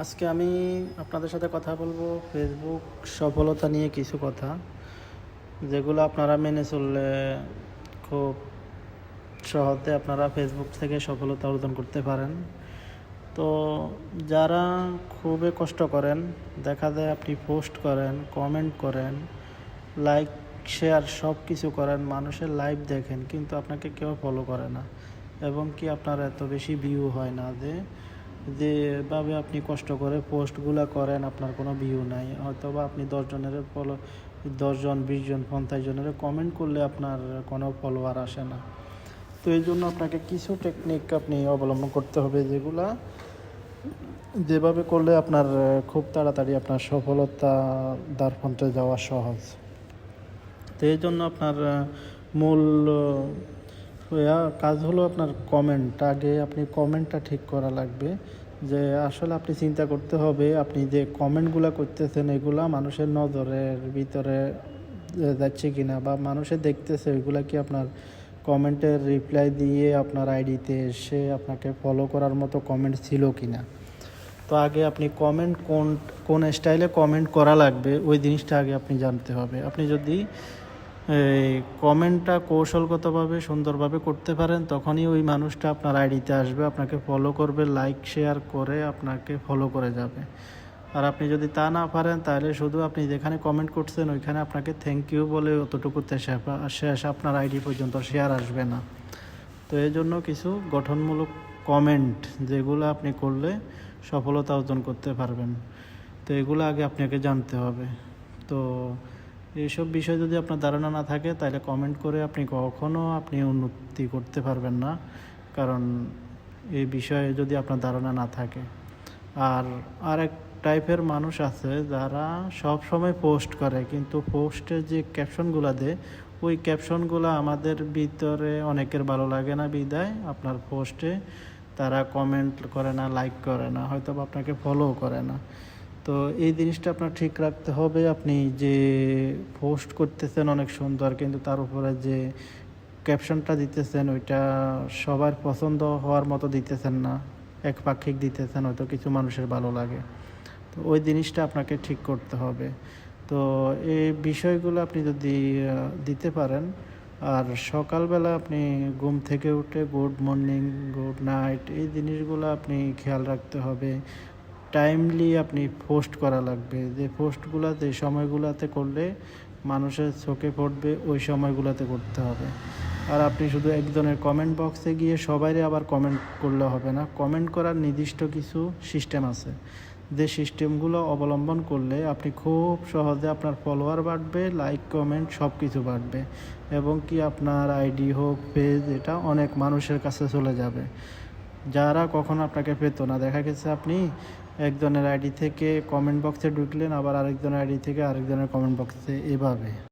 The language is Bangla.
আজকে আমি আপনাদের সাথে কথা বলব ফেসবুক সফলতা নিয়ে কিছু কথা, যেগুলো আপনারা মেনে চললে খুব সহজে আপনারা ফেসবুক থেকে সফলতা অর্জন করতে পারেন। তো যারা খুবই কষ্ট করেন, দেখা যায় আপনি পোস্ট করেন কমেন্ট করেন লাইক শেয়ার সব কিছু করেন, মানুষের লাইভ দেখেন, কিন্তু আপনাকে কেউ ফলো করে না, এবং কি আপনার এত বেশি ভিউ হয় না যে যেভাবে আপনি কষ্ট করে পোস্টগুলো করেন, আপনার কোনো ভিউ নাই। হয়তো বা আপনি দশজনের ফলো দশজন বিশজন পঞ্চাশ জনের কমেন্ট করলে আপনার কোনো ফলোয়ার আসে না। তো এই জন্য আপনাকে কিছু টেকনিক আপনি অবলম্বন করতে হবে যেগুলা যেভাবে করলে আপনার, খুব তাড়াতাড়ি আপনার সফলতা দ্বার প্রান্তে যাওয়া সহজ। তো এই জন্য আপনার, মূল কাজ হলো আপনার কমেন্ট আগে আপনি কমেন্টটা ঠিক করা লাগবে। যে আসলে আপনি চিন্তা করতে হবে, আপনি যে কমেন্টগুলো করতেছেন, এগুলা মানুষের নজরের ভিতরে যাচ্ছে কিনা বা মানুষে দেখতেছে ওইগুলা কি আপনার কমেন্টের রিপ্লাই দিয়ে আপনার আইডিতে এসে আপনাকে ফলো করার মতো কমেন্ট ছিল কি না তো আগে আপনি কমেন্ট কোন কোন স্টাইলে কমেন্ট করা লাগবে, ওই জিনিসটা আগে আপনি জানতে হবে। আপনি যদি কমেন্টটা কৌশলগতভাবে, সুন্দরভাবে করতে পারেন, তখনই ওই মানুষটা আপনার আইডিতে আসবে, আপনাকে ফলো করবে লাইক শেয়ার করে আপনাকে ফলো করে যাবে। আর আপনি যদি তা না পারেন, তাহলে শুধু আপনি যেখানে কমেন্ট করছেন, ওইখানে আপনাকে থ্যাংক ইউ বলে অতটুকুতে শেষ- শেষ আপনার আইডি পর্যন্ত শেয়ার আসবে না। তো এই জন্য কিছু গঠনমূলক কমেন্ট যেগুলো আপনি করলে সফলতা অর্জন করতে পারবেন। তো এগুলো আগে আপনাকে জানতে হবে। তো এইসব বিষয় যদি আপনার ধারণা না থাকে, তাহলে কমেন্ট করে আপনি কখনও আপনি উন্নতি করতে পারবেন না। কারণ এই বিষয়ে যদি আপনার ধারণা না থাকে। আর আরেক টাইপের মানুষ আছে যারা সব সময় পোস্ট করে, কিন্তু পোস্টের যে ক্যাপশনগুলো দেয়, ওই ক্যাপশনগুলো আমাদের ভিতরে অনেকের ভালো লাগে না বিদায়। আপনার পোস্টে তারা কমেন্ট করে না লাইক করে না হয়তো আপনাকে ফলো করে না। তো এই জিনিসটা আপনার ঠিক রাখতে হবে। আপনি যে পোস্ট করতেছেন অনেক সুন্দর, কিন্তু তার উপরে যে ক্যাপশনটা দিতেছেন, ওইটা সবার পছন্দ হওয়ার মতো দিতেছেন না। একপাক্ষিক দিতেছেন, হয়তো কিছু মানুষের ভালো লাগে। তো ওই জিনিসটা আপনাকে ঠিক করতে হবে। তো এই বিষয়গুলো আপনি যদি দিতে পারেন, আর সকালবেলা আপনি ঘুম থেকে উঠে গুড মর্নিং গুড নাইট এই জিনিসগুলো আপনি খেয়াল রাখতে হবে। টাইমলি আপনি পোস্ট করা লাগবে। যে পোস্টগুলোতে সময়গুলোতে করলে মানুষের চোখে পড়বে, ওই সময়গুলোতে করতে হবে। আর আপনি শুধু একজনের কমেন্ট বক্সে গিয়ে সবাইরে আবার কমেন্ট করলে হবে না। কমেন্ট করার নির্দিষ্ট কিছু সিস্টেম আছে। যে সিস্টেমগুলো অবলম্বন করলে আপনি খুব সহজে আপনার ফলোয়ার বাড়বে লাইক কমেন্ট সব কিছু বাড়বে। এবং কি আপনার আইডি হোক পেজ এটা অনেক মানুষের কাছে চলে যাবে। যারা কখনো আপনাকে পেত না, দেখা গেছে আপনি একজনের আইডি থেকে কমেন্ট বক্সে ঢুকলেন, আবার আরেকজনের আইডি থেকে আরেকজনের কমেন্ট বক্সে এভাবে।